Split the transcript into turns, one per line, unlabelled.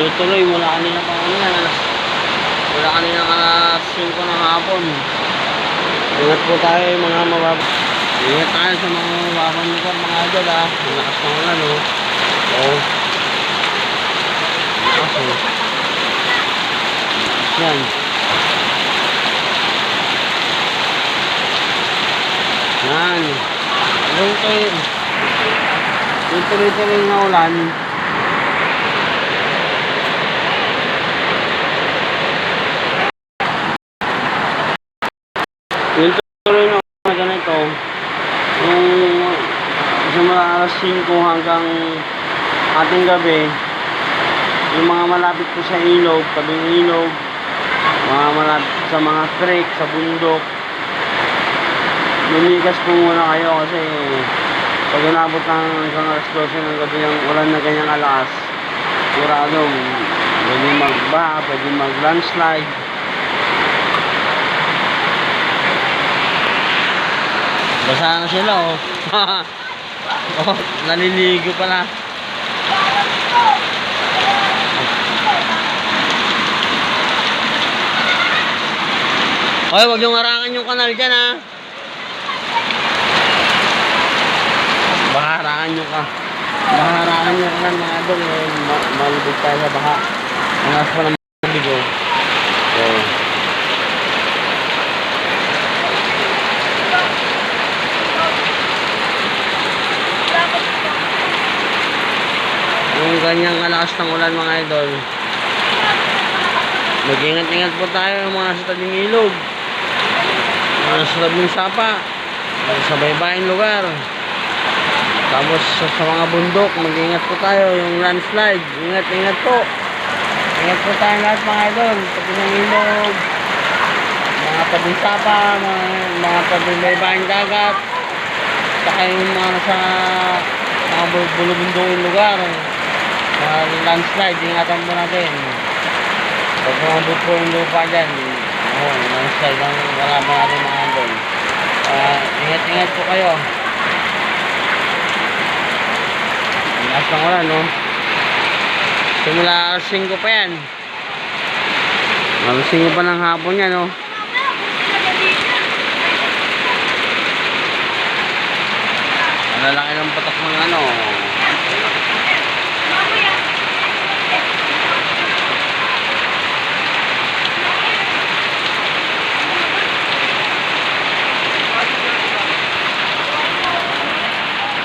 Tuloy-tuloy mula kanina pa ano yan. Alas, mula kanina alas 5 ng hapon. Ingat po tayo mga mababa. Ingat tayo sa mga mababang lugar mga idol ha. Ang lakas ng ulan oh. Oo. Ang Lakas oh. Yan. Yan. Yung kayo. Yung tuloy-tuloy na ulan. Yung tuloy na ulan ganito. Yung simula alas 5 hanggang ating gabi. Yung mga malapit po sa ilog, tabing ilog, mga malapit sa mga creek, sa bundok, lumigas po muna kayo kasi pag inabot ng isang alas 12 ng gabi yung ulan na ganyang alas, sigurado, pwede magbaha, pwede mag-landslide. Basa na sila oh. oh, naliligo pala. Hoy, wag yung harangan yung kanal dyan ha. Baharangan nyo ka. Baharangan nyo ka mga idol. Eh. Ma malubog tayo sa baha. Ang alas pa ng bigo. Yung ganyang kalakas ng ulan mga idol. Mag-ingat-ingat po tayo mga sa tabing ilog. Mga sa tabing sapa. Sa baybayin lugar. Tapos sa, sa mga bundok, mag-ingat po tayo. Yung landslide, ingat-ingat po. Ingat po tayo lahat mga idol. Tabi ng ilog. Mga tabing sapa, mga, mga tabing baybayin dagat. Saka yung mga nasa mga bu- bulubundong lugar. Mga landslide, ingatan po natin. Pag umabot po yung lupa dyan, oh, landslide ang kalaban natin mga idol. Ah, ingat-ingat po kayo. Ang lakas ng ulan, no? Simula alas 5 pa yan. Alas 5 pa ng hapon yan, no? Ang lalaki ng patak ng ano,